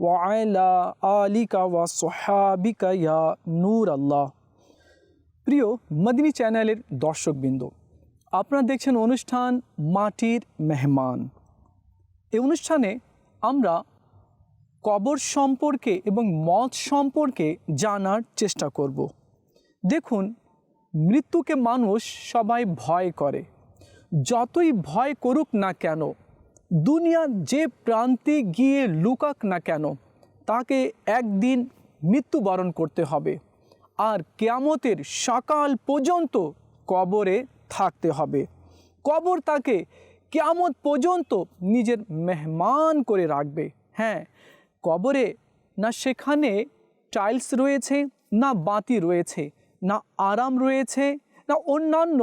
ওয়ায়লা আলিকা ওয়া সোহাবিকা ইয়া নূর আল্লাহ প্রিয় মদিনী চ্যানেলের দর্শকবৃন্দ, আপনারা দেখছেন অনুষ্ঠান মাটির মেহমান। এই অনুষ্ঠানে আমরা কবর সম্পর্কে এবং মত সম্পর্কে জানার চেষ্টা করব। দেখুন, মৃত্যুকে মানুষ সবাই ভয় করে। যতই ভয় করুক না কেন দুনিয়ার যে প্রান্তে গিয়ে লুকাক না কেন, তাকে একদিন মৃত্যুবরণ করতে হবে আর কেয়ামতের সকাল পর্যন্ত কবরে থাকতে হবে। কবর তাকে কেয়ামত পর্যন্ত নিজের মেহমান করে রাখবে। হ্যাঁ কবরে না সেখানে টাইলস রয়েছে, না বাতি রয়েছে, না আরাম রয়েছে, না অন্যান্য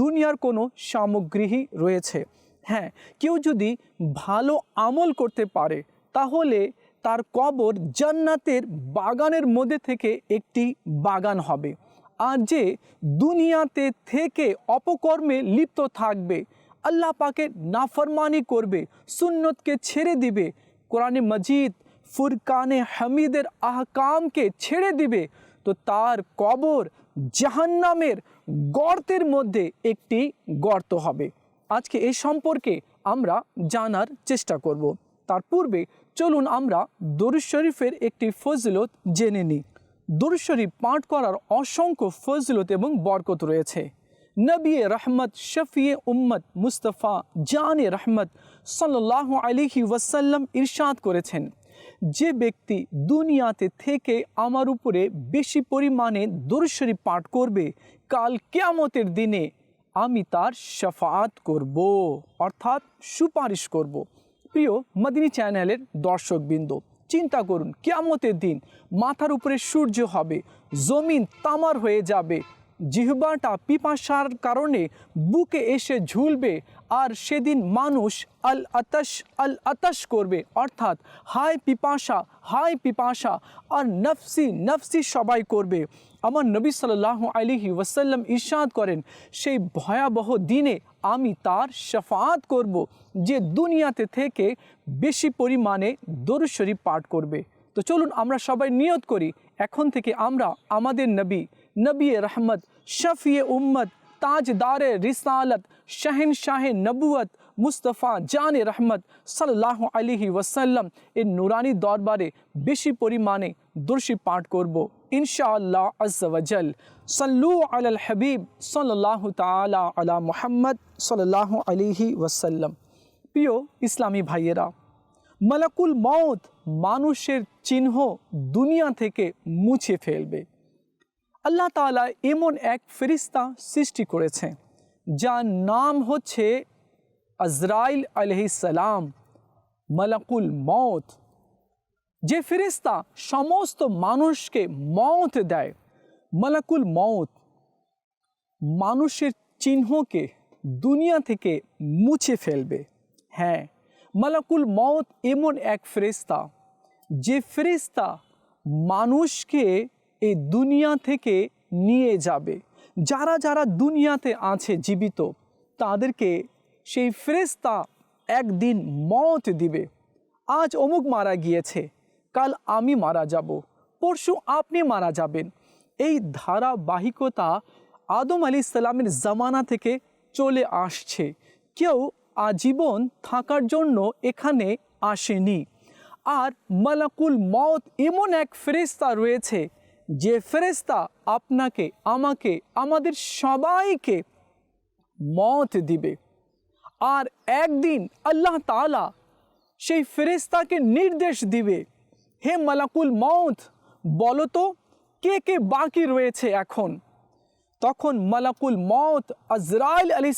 দুনিয়ার কোনো সামগ্রী রয়েছে। হ্যাঁ কেউ যদি ভালো আমল করতে পারে, তাহলে তার কবর জান্নাতের বাগানের মধ্যে থেকে একটি বাগান হবে। আর যে দুনিয়াতে থেকে অপকর্মে লিপ্ত থাকবে, আল্লাহ পাকে নাফরমানি করবে, সুন্নতকে ছেড়ে দিবে, কোরআনে মজিদ, ফুরকানে হামিদের আহকামকে ছেড়ে দিবে, তো তার কবর জাহান্নামের গর্তের মধ্যে একটি গর্ত হবে। আজকে এই সম্পর্কে আমরা জানার চেষ্টা করব। তার পূর্বে চলুন আমরা দরুদ শরীফের একটি ফজলত জেনে নিই। দরুদ শরীফ পাঠ করার অসংখ্য ফজলত এবং বরকত রয়েছে। নবী রহমত শফিয়ে উম্মত, মুস্তফা, জানে রহমত সাল্লাহ আলিহি ওয়াসাল্লাম ইরশাদ করেছেন। যে ব্যক্তি দুনিয়াতে থেকে আমার উপরে বেশি পরিমাণে দরুদ পাঠ করবে, কাল কেয়ামতের দিনে আমি তার সাফাত করব, অর্থাৎ সুপারিশ করব। প্রিয় মদিনী চ্যানেলের দর্শকবৃন্দ, চিন্তা করুন, কেয়ামতের দিন মাথার উপরে সূর্য হবে, জমিন তামার হয়ে যাবে, জিহবাটা পিপাসার কারণে বুকে এসে ঝুলবে আর সেদিন মানুষ আল আতস আল আতস করবে। অর্থাৎ, হায় পিপাসা হায় পিপাসা, আর নফসি নফসি সবাই করবে। আমার নবী সাল্লাহ আলিহি ওয়াসাল্লাম ইরশাদ করেন, সেই ভয়াবহ দিনে আমি তার শফাত করব, যে দুনিয়াতে থেকে বেশি পরিমাণে দরুশরী পাঠ করবে। তো চলুন আমরা সবাই নিয়ত করি, এখন থেকে আমরা আমাদের নবী নবী রহমত শফিয়ে উম্মত তাজদারে রিসালত শাহিন শাহে নবুয়ত মুস্তফা জানে রহমত সাল্লাহ আলিহি ওয়াসাল্লাম এর নুরানি দরবারে বেশি পরিমাণে দর্শী পাঠ করব ইনশাআল্লাহ আজ্জাওয়াজাল সাল্লু আলাল হাবিব সাল্লাহ তালা আলা মুহাম্মদ সাল্লাহ আলিহি ওয়াসাল্লাম প্রিয় ইসলামী ভাইয়েরা মালাকুল মৌত মানুষের চিহ্ন দুনিয়া থেকে মুছে ফেলবে আল্লাহ তালা এমন এক ফেরিস্তা সৃষ্টি করেছে, যার নাম হচ্ছে আজরাইল আলহিসাল্লাম মালাকুল মত যে ফেরিস্তা সমস্ত মানুষকে মত দেয়, মালাকুল মত মানুষের চিহ্নকে দুনিয়া থেকে মুছে ফেলবে। হ্যাঁ মালাকুল মত এমন এক ফেরিস্তা যে ফেরিস্তা মানুষকে এই দুনিয়া থেকে নিয়ে যাবে। যারা যারা দুনিয়াতে আছে জীবিত, তাদেরকে সেই ফেরেস্তা একদিন মত দিবে। আজ অমুক মারা গিয়েছে, কাল আমি মারা যাব, পরশু আপনি মারা যাবেন। এই ধারাবাহিকতা আদম আলি সালামের জামানা থেকে চলে আসছে। কেউ আজীবন থাকার জন্য এখানে আসেনি। আর মালাকুল মত এমন এক ফেরিস্তা রয়েছে যে ফেরেস্তা আপনাকে, আমাকে, আমাদের সবাইকে মত দিবে। আর একদিন আল্লাহ তালা সেই ফেরেস্তাকে নির্দেশ দিবে, হে মালাকুল মৌত বলো তো, কে কে বাকি রয়েছে এখন? তখন মালাকুল মত আজরাইল আলি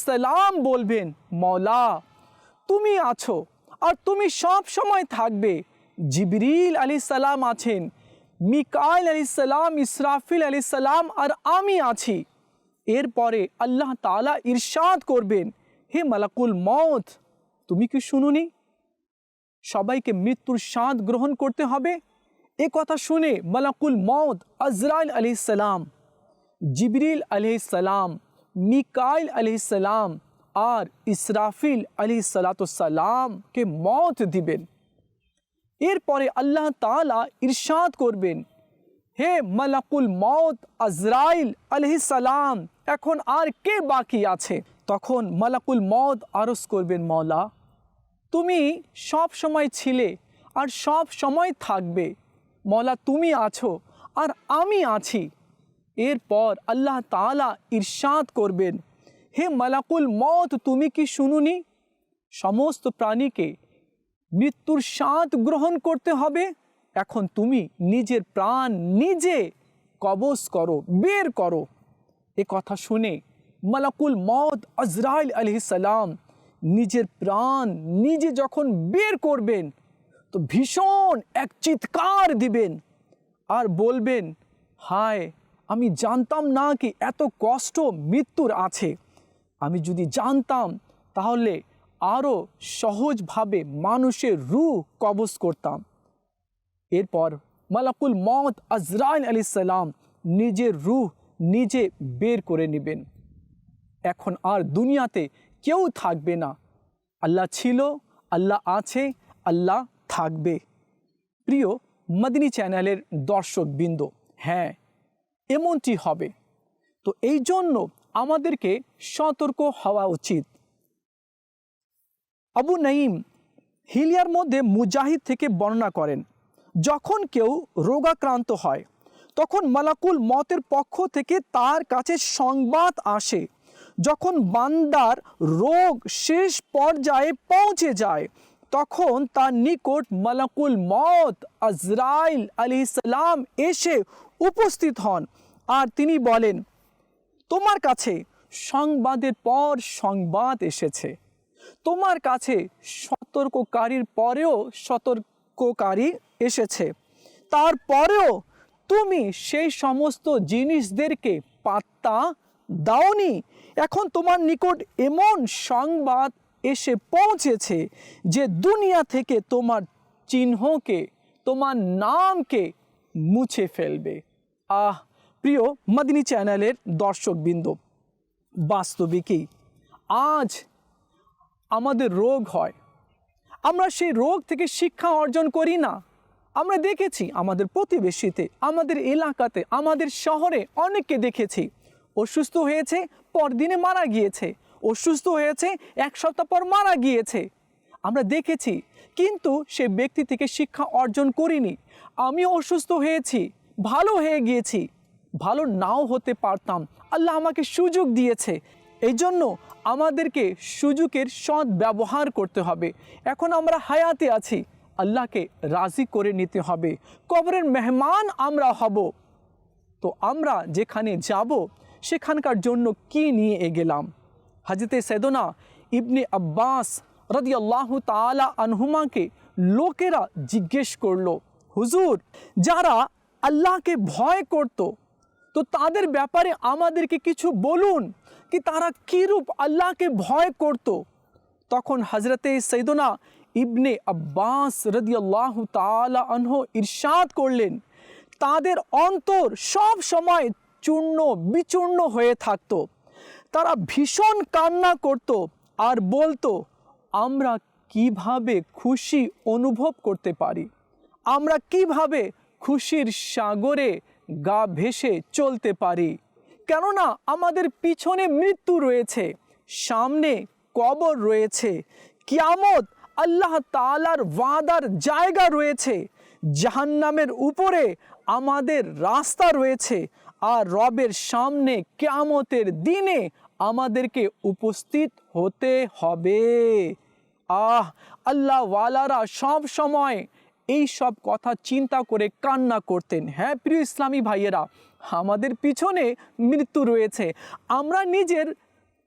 বলবেন মৌলা তুমি আছো, আর তুমি সব সময় থাকবে। জিবরিল আলী সালাম আছেন মিকাইল আলি সালাম, ইসরাফিল আলি সালাম আর আমি আছি। এরপরে আল্লাহ তাআলা ইরশাদ করবেন, হে মালাকুল মত তুমি কি শুনুনি? সবাইকে মৃত্যুর স্বাদ গ্রহণ করতে হবে। এ কথা শুনে মালাকুল মত আজরাইল আলি সালাম, জিবরিল আলি সালাম, মিকাইল আলি সালাম আর ইসরাফিল আলি সালাতামকে মত দিবেন। এরপরে আল্লাহ তাআলা ইরশাদ করবেন, হে মালাকুল মত আজরাইল সালাম, এখন আর কে বাকি আছে? তখন মালাকুল মত আরস করবেন, মওলা, তুমি সব সময় ছিলে আর সব সময় থাকবে। মৌলা তুমি আছো আর আমি আছি। এরপর আল্লাহ তাআলা ইরশাদ করবেন, হে মালাকুল মত তুমি কি শুনুনি? সমস্ত প্রাণীকে মৃত্যুর স্বাদ গ্রহণ করতে হবে। এখন তুমি নিজের প্রাণ নিজে কবজ করো, বের করো। এ কথা শুনে মালাকুল মদ আজরাইল সালাম নিজের প্রাণ নিজে যখন বের করবেন, তো ভীষণ এক চিৎকার দিবেন আর বলবেন, হায়, আমি জানতাম না কি এত কষ্ট মৃত্যুর আছে। আমি যদি জানতাম, তাহলে আরও সহজভাবে মানুষের রু কবজ করতাম। এরপর মালাকুল মত আজরাইল আলি সালাম নিজের রূহ নিজে বের করে নেবেন। এখন আর দুনিয়াতে কেউ থাকবে না। আল্লাহ ছিল, আল্লাহ আছে, আল্লাহ থাকবে। প্রিয় মদিনী চ্যানেলের দর্শকবৃন্দ হ্যাঁ এমনটি হবে। তো এই জন্য আমাদেরকে সতর্ক হওয়া উচিত। আবু নাইম হিলিয়ার মধ্যে মুজাহিদ থেকে বর্ণনা করেন, যখন কেউ রোগাক্রান্ত হয়, তখন মালাকুল মতের পক্ষ থেকে তার কাছে সংবাদ আসে, যখন বান্দার রোগ শেষ পর্যায়ে পৌঁছে যায়, তখন তার নিকট মালাকুল মত আজরাইল আলি সালাম এসে উপস্থিত হন আর তিনি বলেন, তোমার কাছে সংবাদের পর সংবাদ এসেছে। তোমার কাছে সতর্ককারীর পরেও সতর্ককারী এসেছে। তারপরেও তুমি সেই সমস্ত জিনিসদেরকে পাত্তা দাওনি। এখন তোমার নিকট এমন সংবাদ এসে পৌঁছেছে যে দুনিয়া থেকে তোমার চিহ্নকে, তোমার নামকে মুছে ফেলবে। আহ, প্রিয় মদিনী চ্যানেলের দর্শকবৃন্দ, বাস্তবিকই আজ আমাদের রোগ হয়। আমরা সেই রোগ থেকে শিক্ষা অর্জন করি না। আমরা দেখেছি আমাদের প্রতিবেশীতে, আমাদের এলাকাতে, আমাদের শহরে অনেককে দেখেছি। অসুস্থ হয়েছে, পরদিনে মারা গিয়েছে। অসুস্থ হয়েছে, এক সপ্তাহ পর মারা গিয়েছে। আমরা দেখেছি, কিন্তু সে ব্যক্তি থেকে শিক্ষা অর্জন করিনি। আমি অসুস্থ হয়েছি, ভালো হয়ে গিয়েছি। ভালো নাও হতে পারতাম। আল্লাহ আমাকে সুযোগ দিয়েছে। এই জন্য আমাদেরকে সুযোগের সৎ ব্যবহার করতে হবে। এখন আমরা হায়াতে আছি, আল্লাহকে রাজি করে নিতে হবে। কবরের মেহমান আমরা হব। তো আমরা যেখানে যাব, সেখানকার জন্য কি নিয়ে এগেলাম? হাজিতে সেদনা ইবনে আব্বাস রদি আল্লাহ তালা আনহুমাকে লোকেরা জিজ্ঞেস করল, হুজুর, যারা আল্লাহকে ভয় করত তো তাদের ব্যাপারে আমাদেরকে কিছু বলুন কি তারা কীরূপ আল্লাহকে ভয় করত। তখন হজরতে সৈদনা ইবনে আব্বাস রদিয়াল্লাহ তালা আনহ ইরশাদ করলেন, তাদের অন্তর সব সময় চূর্ণ বিচূর্ণ হয়ে থাকত। তারা ভীষণ কান্না করত আর বলতো, আমরা কীভাবে খুশি অনুভব করতে পারি? আমরা কীভাবে খুশির সাগরে গা ভেসে চলতে পারি। কেননা আমাদের পিছনে মৃত্যু রয়েছে, সামনে কবর রয়েছে। কিয়ামত আল্লাহ তালার ওয়াদার জায়গা রয়েছে, জাহান্নামের উপরে আমাদের রাস্তা রয়েছে আর রবের সামনে কেয়ামতের দিনে আমাদেরকে উপস্থিত হতে হবে। আহ আল্লাহ ওয়ালারা সব সময় এই সব কথা চিন্তা করে কান্না করতেন। হ্যাঁ প্রিয় ইসলামী ভাইয়েরা, আমাদের পিছনে মৃত্যু রয়েছে। আমরা নিজের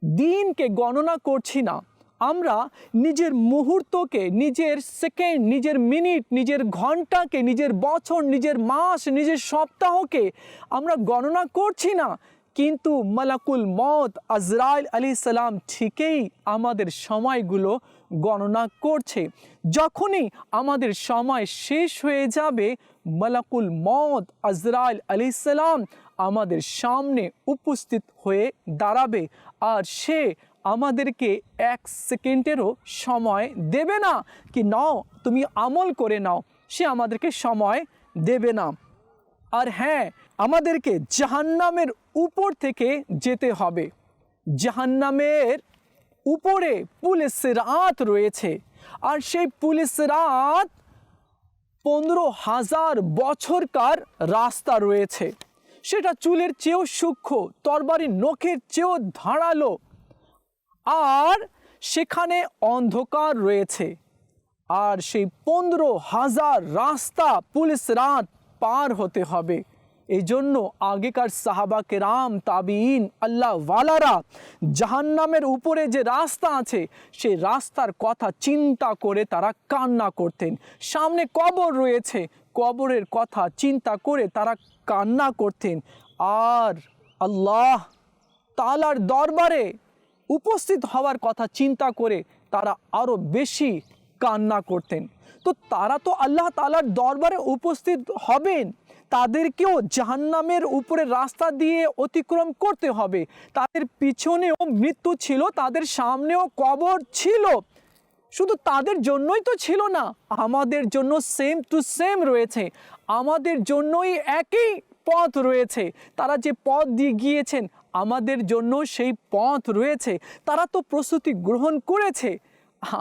দিনকে গণনা করছি না। আমরা নিজের মুহূর্তকে, নিজের সেকেন্ড, নিজের মিনিট, নিজের ঘন্টাকে, নিজের বছর, নিজের মাস, নিজের সপ্তাহকে আমরা গণনা করছি না। কিন্তু মালাকুল মত আজরাইল আলী সালাম ঠিকই আমাদের সময়গুলো গণনা করছে। যখনই আমাদের সময় শেষ হয়ে যাবে, মালাকুল মত আজরাইল আলী সালাম আমাদের সামনে উপস্থিত হয়ে দাঁড়াবে আর সে আমাদেরকে এক সেকেন্ডেরও সময় দেবে না কি নাও, তুমি আমল করে নাও, সে আমাদেরকে সময় দেবে না। আর হ্যাঁ আমাদেরকে জাহান্নামের উপর থেকে যেতে হবে। জাহান্নামের উপরে পুলিশ রাত রয়েছে। আর সেই পুলিশ রাত পনেরো হাজার বছরকার রাস্তা রয়েছে। সেটা চুলের চেয়েও সূক্ষ্ম, তরবারির নখের চেয়েও ধারালো। আর সেখানে অন্ধকার রয়েছে। আর সেই পনেরো হাজার রাস্তা পুলিশ রাত পার হতে হবে। এই জন্য আগেকার সাহাবা কেরাম তাবিন আল্লাহ ওয়ালারা জাহান্নামের উপরে যে রাস্তা আছে, সেই রাস্তার কথা চিন্তা করে তারা কান্না করতেন। সামনে কবর রয়েছে, কবরের কথা চিন্তা করে তারা কান্না করতেন। আর আল্লাহ তালার দরবারে উপস্থিত হওয়ার কথা চিন্তা করে তারা আরও বেশি কান্না করতেন। তো তারা তো আল্লাহ তালার দরবারে উপস্থিত হবেন। তাদেরকেও জাহান্নামের উপরে রাস্তা দিয়ে অতিক্রম করতে হবে। তাদের পিছনেও মৃত্যু ছিল, তাদের সামনেও কবর ছিল। শুধু তাদের জন্যই তো ছিল না, আমাদের জন্য সেম টু সেম রয়েছে। আমাদের জন্যই একই পথ রয়েছে। তারা যে পথ দিয়ে গিয়েছেন, আমাদের জন্য সেই পথ রয়েছে। তারা তো প্রস্তুতি গ্রহণ করেছে।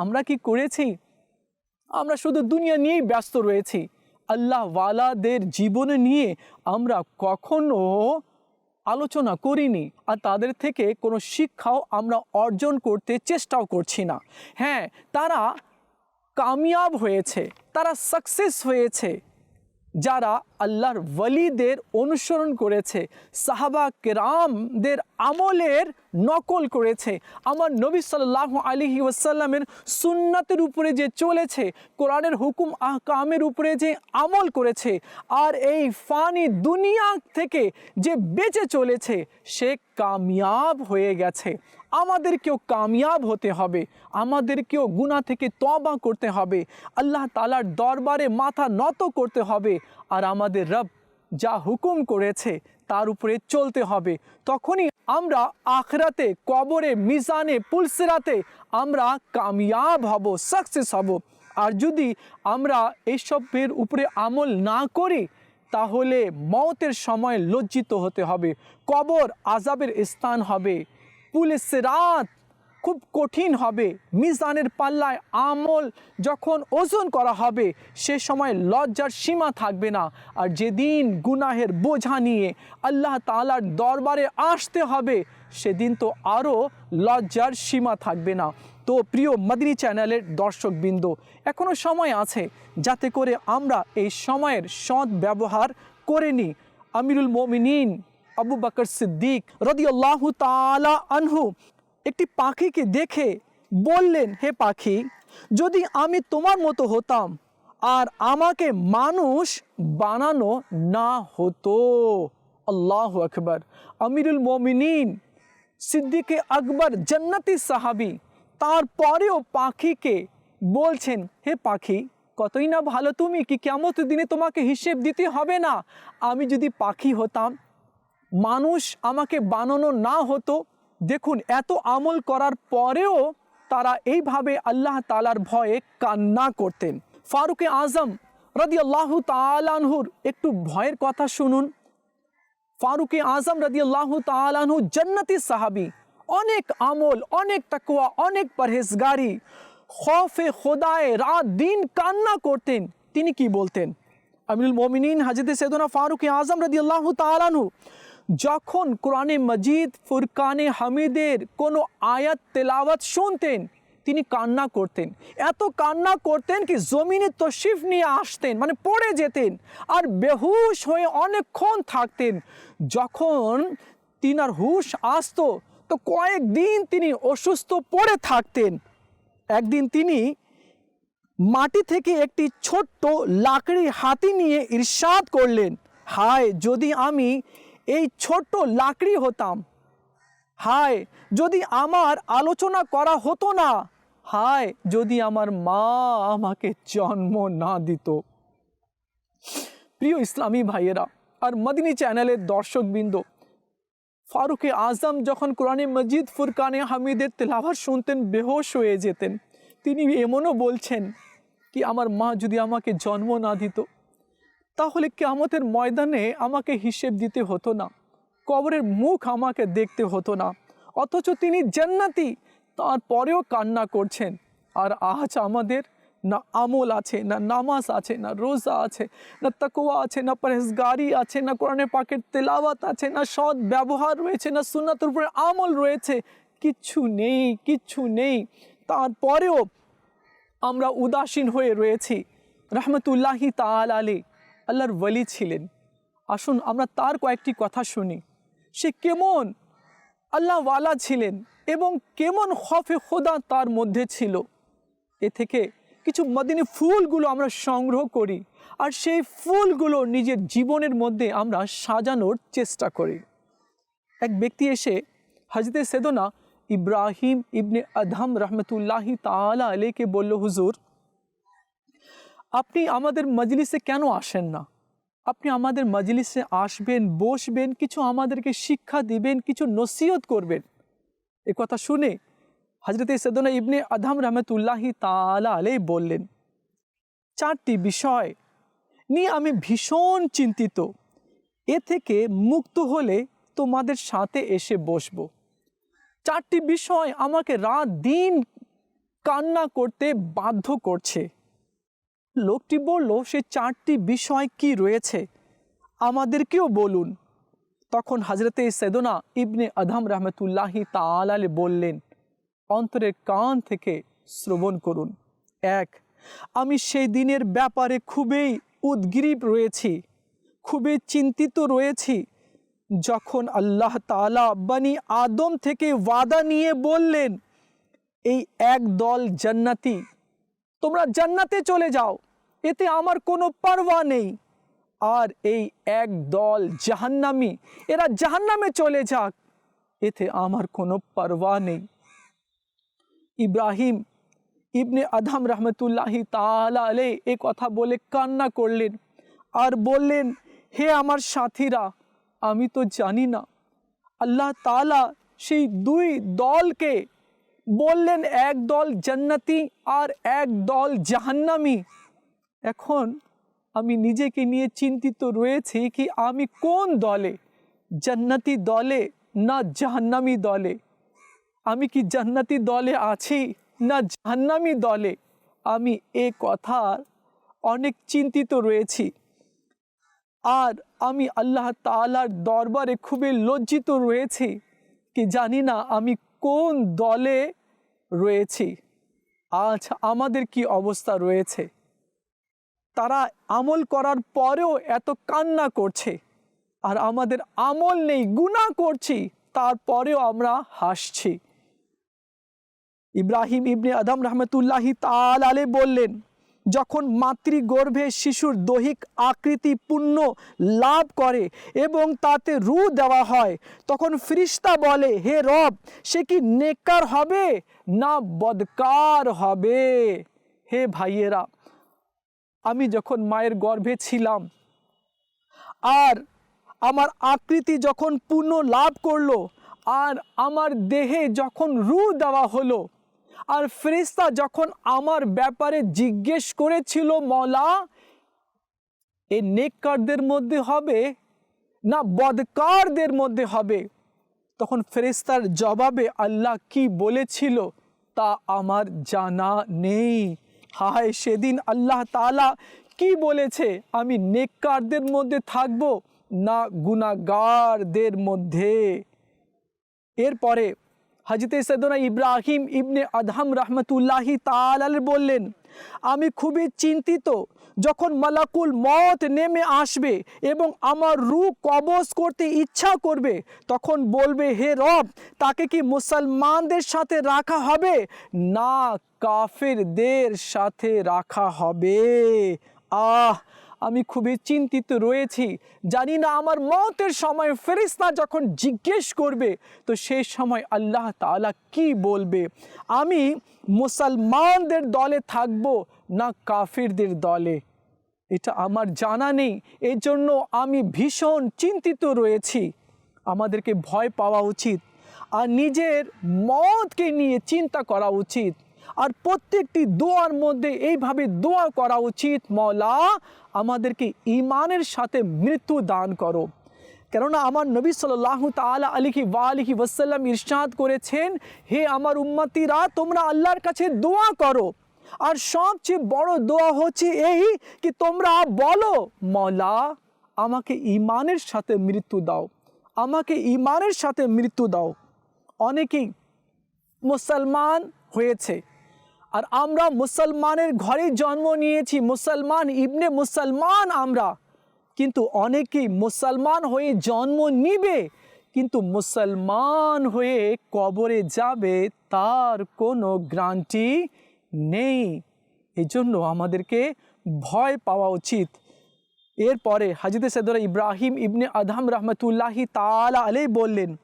আমরা কি করেছি? আমরা শুধু দুনিয়া নিয়েই ব্যস্ত রয়েছি। আল্লাহ ওয়ালাদের জীবনে নিয়ে আমরা কখনো আলোচনা করিনি আর তাদের থেকে কোনো শিক্ষাও আমরা অর্জন করতে চেষ্টাও করছি না। হ্যাঁ তারা কামিয়াব হয়েছে, তারা সাকসেস হয়েছে। যারা আল্লাহর ওয়ালিদের অনুসরণ করেছে, সাহাবা কেরামদের আমলের নকল করেছে। আমার নবী সাল্লাহ আলিহি ওয়াসাল্লামের সুন্নাতের উপরে যে চলেছে, কোরআনের হুকুম আহকামের উপরে যে আমল করেছে, আর এই ফানি দুনিয়া থেকে যে বেঁচে চলেছে, সে কামিয়াব হয়ে গেছে। আমাদেরকেও কামিয়াব হতে হবে, আমাদেরকেও গুণা থেকে তবা করতে হবে, আল্লাহ তালার দরবারে মাথা নত করতে হবে আর আমাদের রব যা হুকুম করেছে তার উপরে চলতে হবে। তখনই আমরা আখরাতে, কবরে, মিজানে, পুলসেরাতে আমরা কামিয়াব হব সাকসেস হব। আর যদি আমরা এইসবের উপরে আমল না করি, তাহলে মতের সময় লজ্জিত হতে হবে, কবর আজাবের স্থান হবে। পুলিশ রাত খুব কঠিন হবে। মিজানের পাল্লায় আমল যখন ওজন করা হবে, সে সময় লজ্জার সীমা থাকবে না। আর যেদিন গুনাহের বোঝা নিয়ে আল্লাহ তালার দরবারে আসতে হবে, সেদিন তো আরও লজ্জার সীমা থাকবে না। তো প্রিয় মাদিনী চ্যানেলের দর্শকবৃন্দ এখনও সময় আছে, যাতে করে আমরা এই সময়ের সৎ ব্যবহার করে নিই। আমিরুল মোমিনিন আবু বকর সিদ্দিক রদিয়াল্লাহ তালা আনহু একটি পাখিকে দেখে বললেন, হে পাখি, যদি আমি তোমার মতো হতাম আর আমাকে মানুষ বানানো না হতো। আল্লাহ আকবর। আমিরুল মোমিনিন, সিদ্দিকে আকবর, জান্নাতি সাহাবি, তারপরেও পাখিকে বলছেন, হে পাখি, কতই না ভালো তুমি কি কেমত দিনে তোমাকে হিসেব দিতে হবে না? আমি যদি পাখি হতাম মানুষ আমাকে বানানো না হতো। দেখুন, এত আমল করার পরেও তারা এইভাবে আল্লাহ তালার ভয়ে কান্না করতেন। ফারুকে আজম রদি আল্লাহ তালানহুর একটু ভয়ের কথা শুনুন। ফারুকে আজম রদি আল্লাহ তালানহু জন্নতি সাহাবি। অনেক আমল, অনেক তাকুয়া অনেক পরহেজগারি। খফে খোদায় রাত দিন কান্না করতেন। তিনি কি বলতেন? আমিরুল মোমিনিন হাজিদ সেদনা ফারুক আজম রদি আল্লাহ তালানহু যখন কোরআনে মজিদ, ফুরকানে হামিদের কোনো আয়াত তেলাওয়াত শুনতেন, তিনি কান্না করতেন। এত কান্না করতেন কি জমিনে তশিফ নিয়ে আসতেন মানে পড়ে যেতেন আর বেহুশ হয়ে অনেকক্ষণ থাকতেন। যখন তিনার হুশ আসতো, তো কয়েকদিন তিনি অসুস্থ পড়ে থাকতেন। একদিন তিনি মাটি থেকে একটি ছোট্ট লাকড়ি হাতি নিয়ে ইরশাদ করলেন। হায়, যদি আমি এই ছোট্ট লাকড়ি হতাম। হায়, যদি আমার আলোচনা করা হতো না, হায়, যদি আমার মা আমাকে জন্ম না দিত। প্রিয় ইসলামী ভাইয়েরা, আর মদিনী চ্যানেলের দর্শকবৃন্দ, ফারুকে আজম যখন কোরআনে মজিদ, ফুরকানে হামিদের তেলাভার শুনতেন, বেহোশ হয়ে যেতেন, তিনি এমনও বলছেন, কি আমার মা যদি আমাকে জন্ম না দিত তাহলে কেয়ামতের ময়দানে আমাকে হিসেব দিতে হতো না। কবরের মুখ আমাকে দেখতে হতো না। অথচ তিনি জান্নাতি, তারপরেও কান্না করছেন। আর আজ আমাদের না আমল আছে, না নামাজ আছে, না রোজা আছে, না তাকুয়া আছে, না পরেজগারি আছে, না কোরআনে পাকের তেলাওয়াত আছে, না সৎ ব্যবহার রয়েছে, না সুন্নাতের উপরে আমল রয়েছে, কিচ্ছু নেই কিচ্ছু নেই। তারপরেও আমরা উদাসীন হয়ে রয়েছি। রহমতুল্লাহি তাল আলী আল্লাহর ওয়ালি ছিলেন। আসুন আমরা তার কয়েকটি কথা শুনি। সে কেমন আল্লাহওয়ালা ছিলেন এবং কেমন খফে খোদা তার মধ্যে ছিল। এ থেকে কিছু মদিনী ফুলগুলো আমরা সংগ্রহ করি আর সেই ফুলগুলো নিজের জীবনের মধ্যে আমরা সাজানোর চেষ্টা করি। এক ব্যক্তি এসে হজরতে সেদনা ইব্রাহিম ইবনে আদহাম রহমতুল্লাহি তালা আলীকে বলল, হুজুর আপনি আমাদের মজলিসে কেন আসেন না? আপনি আমাদের মজলিসে আসবেন, বসবেন, কিছু আমাদেরকে শিক্ষা দিবেন, কিছু নসিহত করবেন। এ কথা শুনে হজরত সদনা ইবনে আদহাম রহমতুল্লাহি তালা আলাই বললেন, চারটি বিষয় নিয়ে আমি ভীষণ চিন্তিত। এ থেকে মুক্ত হলে তোমাদের সাথে এসে বসবো। চারটি বিষয় আমাকে রাত দিন কান্না করতে বাধ্য করছে। লোকটি বলল, সে চারটি বিষয় কি রয়েছে? আমাদেরকেও বলুন। তখন হজরতে সেদনা ইবনে আদম রহমতুল্লাহি তালালে বললেন, অন্তরের কান থেকে শ্রবণ করুন। এক, আমি সেই দিনের ব্যাপারে খুবই উদ্গ্রীব রয়েছি, খুবই চিন্তিত রয়েছি। যখন আল্লাহ তালা বানি আদম থেকে ওয়াদা নিয়ে বললেন, এই এক দল জান্নাতি, তোমরা জান্নাতে চলে যাও। এতে আমার কোনো পারওয়া নেই। আর এই এক দল জাহান্নামি, এরা জাহান্নামে চলে যাক। এতে আমার কোনো পারওয়া নেই। ইব্রাহিম ইবনে আদম রহমতুল্লাহি তালা আলে এ কথা বলে কান্না করলেন আর বললেন, হে আমার সাথীরা, আমি তো জানি না। আল্লাহ তালা সেই দুই দলকে বললেন, এক দল জান্নাতি আর এক দল জাহান্নামি। এখন আমি নিজেকে নিয়ে চিন্তিত রয়েছি কি আমি কোন দলে? জান্নাতি দলে না জাহান্নামি দলে? আমি কি জান্নাতি দলে আছি না জাহান্নামি দলে? আমি এ কথার অনেক চিন্তিত রয়েছি। আর আমি আল্লাহ তালার দরবারে খুবই লজ্জিত রয়েছি কি জানি না আমি কোন দলে রয়েছি। আজ আমাদের কি অবস্থা রয়েছে? তারা আমল করার পরেও এত কান্না করছে। আর আমাদের আমল নেই গুণা করছি, তারপরেও আমরা হাসছি। ইব্রাহিম ইবনে আদম রহমতুল্লাহি তাল আলে বললেন, যখন মাতৃগর্ভে শিশুর দৈহিক আকৃতি পূর্ণ লাভ করে এবং তাতে রু দেওয়া হয়, তখন ফ্রিস্তা বলে, হে রব, সে কি নেকার হবে না বদকার হবে? হে ভাইয়েরা আমি যখন মায়ের গর্ভে ছিলাম, আর আমার আকৃতি যখন পূর্ণ লাভ করল, আর আমার দেহে যখন রু দেওয়া হলো, আর ফেরিস্তা যখন আমার ব্যাপারে জিজ্ঞেস করেছিল, মলা, এ নেককারদের মধ্যে হবে না বদকারদের মধ্যে হবে? তখন ফেরিস্তার জবাবে আল্লাহ কি বলেছিল তা আমার জানা নেই। হায়, সেদিন আল্লাহ তালা কি বলেছে? আমি নেককারদের মধ্যে থাকব না গুনাগারদের মধ্যে। এরপরে হাজিতে সদনা ইব্রাহিম ইবনে আদহাম রহমতুল্লাহি তালাল বললেন, আমি খুবই চিন্তিত যখন মালাকুল মত নেমে আসবে এবং আমার রু কবজ করতে ইচ্ছা করবে, তখন বলবে, হে রব, তাকে কি মুসলমানদের সাথে রাখা হবে? না, কাফেরদের সাথে রাখা হবে। আহ, আমি খুবই চিন্তিত রয়েছি। জানি না আমার মতের সময় ফেরিস্তা যখন জিজ্ঞেস করবে, তো সেই সময় আল্লাহ তাআলা কি বলবে? আমি মুসলমানদের দলে থাকব না কাফিরদের দলে। এটা আমার জানা নেই। এই জন্য আমি ভীষণ চিন্তিত রয়েছি। আমাদেরকে ভয় পাওয়া উচিত। আর নিজের মতকে নিয়ে চিন্তা করা উচিত। আর প্রত্যেকটি দোয়ার মধ্যে এইভাবে দোয়া করা উচিত, মৌলা, আমাদেরকে ইমানের সাথে মৃত্যু দান করো। কেননা আমার নবী সাল্লাহ তালা আলিহি ওয়ালিহি ওয়াসাল্লাম ইরশাদ করেছেন, হে আমার উম্মতিরা, তোমরা আল্লাহর কাছে দোয়া করো। আর সবচেয়ে বড় দোয়া হচ্ছে এই কি তোমরা বলো, মলা, আমাকে ইমানের সাথে মৃত্যু দাও। আমাকে ইমানের সাথে মৃত্যু দাও। অনেকেই মুসলমান হয়েছে। আর আমরা মুসলমানের ঘরে জন্ম নিয়েছি, মুসলমান, ইবনে মুসলমান আমরা। কিন্তু অনেকেই মুসলমান হয়ে জন্ম নিবে, কিন্তু মুসলমান হয়ে কবরে যাবে, তার কোনো গ্রান্টি নেই। এজন্য আমাদেরকে ভয় পাওয়া উচিত। এরপরে হাজিদে সদর ইব্রাহিম ইবনে আদহাম রহমতুল্লাহি তালা আলাই বললেন,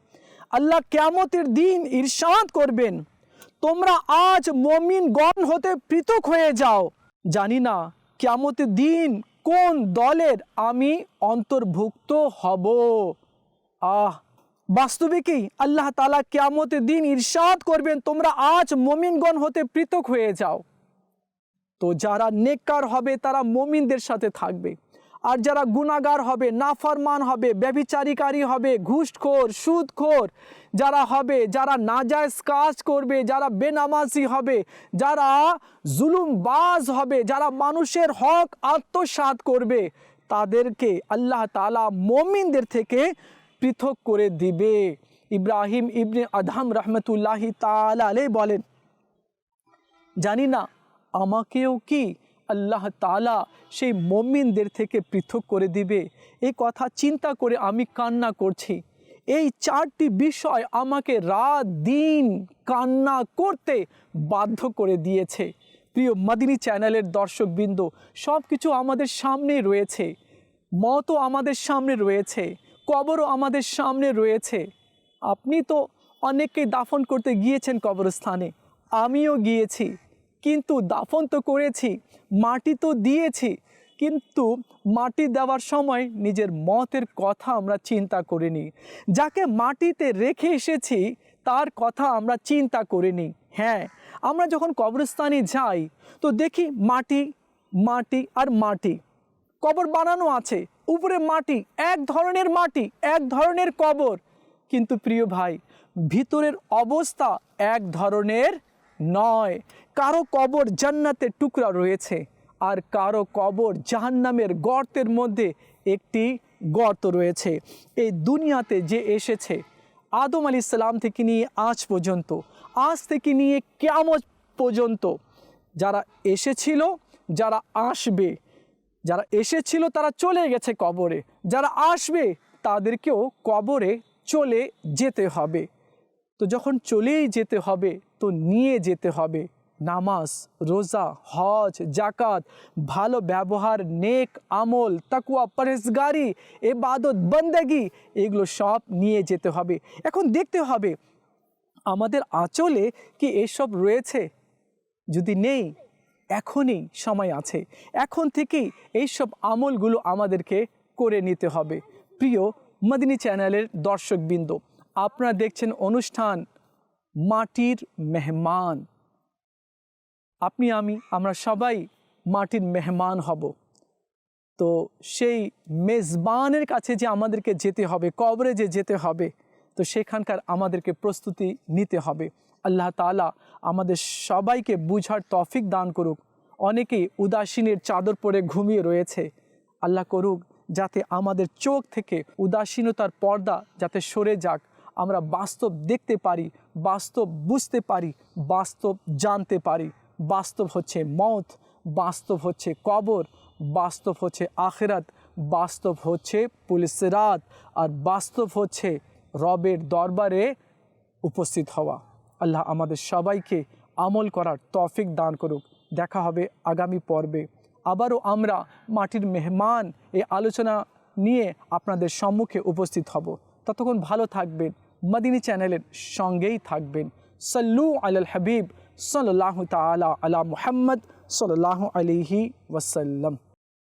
আল্লাহ কেয়ামতের দিন ইরশাদ করবেন। তোমরা আজ মমিন গণ হতে পৃথক হয়ে যাও। জানি না কেয়ামতের দিন কোন দলের আমি অন্তর্ভুক্ত হব। আহ বাস্তবিকই আল্লাহ তালা কেয়ামতের দিন ইরশাদ করবেন, তোমরা আজ মমিনগণ হতে পৃথক হয়ে যাও। তো যারা নেককার হবে, তারা মমিনদের সাথে থাকবে। আর যারা গুণাগার হবে, নাফরমান হবে, ব্যভিচারিকারী হবে, ঘুষখোর, সুদখোর, যারা হবে, যারা নাজায়জ কাজ করবে, যারা বেনামাজি হবে, যারা জুলুমবাজ হবে, যারা মানুষের হক আত্মসাৎ করবে, তাদেরকে আল্লাহ তালা মমিনদের থেকে পৃথক করে দিবে। ইব্রাহিম ইবনে আধাম রহমতুল্লাহি তালা বলেন, জানি না, আমাকেও কি আল্লাহ তালা সেই মমিনদের থেকে পৃথক করে দিবে? এই কথা চিন্তা করে আমি কান্না করছি। এই চারটি বিষয় আমাকে রাত দিন কান্না করতে বাধ্য করে দিয়েছে। প্রিয় মাদিনী চ্যানেলের দর্শকবৃন্দ সব কিছু আমাদের সামনে রয়েছে। মতও আমাদের সামনে রয়েছে। কবরও আমাদের সামনে রয়েছে। আপনি তো অনেককে দাফন করতে গিয়েছেন কবরস্থানে, আমিও গিয়েছি। কিন্তু দাফন তো করেছি, মাটি তো দিয়েছি, কিন্তু মাটি দেওয়ার সময় নিজের মতের কথা আমরা চিন্তা করিনি। যাকে মাটিতে রেখে এসেছি, তার কথা আমরা চিন্তা করিনি। হ্যাঁ আমরা যখন কবরস্থানে যাই, তো দেখি মাটি মাটি আর মাটি। কবর বানানো আছে উপরে মাটি, এক ধরনের মাটি, এক ধরনের কবর। কিন্তু প্রিয় ভাই, ভিতরের অবস্থা এক ধরনের নয়। কারও কবর জান্নাতের টুকরা রয়েছে, আর কারও কবর জাহান্নামের গর্তের মধ্যে একটি গর্ত রয়েছে। এই দুনিয়াতে যে এসেছে, আদম আলি সালাম থেকে নিয়ে আজ পর্যন্ত, আজ থেকে নিয়ে কেমন পর্যন্ত, যারা এসেছিল, যারা আসবে যারা এসেছিল তারা চলে গেছে কবরে। যারা আসবে তাদেরকেও কবরে চলে যেতে হবে। তো যখন চলেই যেতে হবে, তো নিয়ে যেতে হবে। নামাজ, রোজা, হজ জাকাত ভালো ব্যবহার, নেক আমল তাকুয়া পরেজগারি এবাদত বন্দেগি, এগুলো সব নিয়ে যেতে হবে। এখন দেখতে হবে, আমাদের আঁচলে কি এসব রয়েছে? যদি নেই এখনই সময় আছে। এখন থেকেই এইসব আমলগুলো আমাদেরকে করে নিতে হবে। প্রিয় মদিনী চ্যানেলের দর্শকবৃন্দ, আপনারা দেখছেন অনুষ্ঠান মাটির মেহমান। আপনি, আমি, আমরা সবাই মাটির মেহমান হব। তো সেই মেজবানের কাছে যে আমাদেরকে যেতে হবে, কবরে যে যেতে হবে, তো সেখানকার আমাদেরকে প্রস্তুতি নিতে হবে। আল্লাহ তালা আমাদের সবাইকে বুঝার তফিক দান করুক। অনেকেই উদাসীনের চাদর পরে ঘুমিয়ে রয়েছে। আল্লাহ করুক যাতে আমাদের চোখ থেকে উদাসীনতার পর্দা যাতে সরে যাক। আমরা বাস্তব দেখতে পারি, বাস্তব বুঝতে পারি, বাস্তব জানতে পারি। বাস্তব হচ্ছে মত বাস্তব হচ্ছে কবর, বাস্তব হচ্ছে আখেরাত, বাস্তব হচ্ছে পুলিসরাত আর বাস্তব হচ্ছে রবের দরবারে উপস্থিত হওয়া। আল্লাহ আমাদের সবাইকে আমল করার তফিক দান করুক। দেখা হবে আগামী পর্বে। আবারও আমরা মাটির মেহমান এই আলোচনা নিয়ে আপনাদের সম্মুখে উপস্থিত হব। ততক্ষণ ভালো থাকবেন। মদিনী চ্যানেলের সঙ্গেই থাকবেন। সাল্লু আল হাবিব সাল্লাহ তালা আলা মুহাম্মদ সাল্লাহ আলিহি ওয়াসাল্লাম।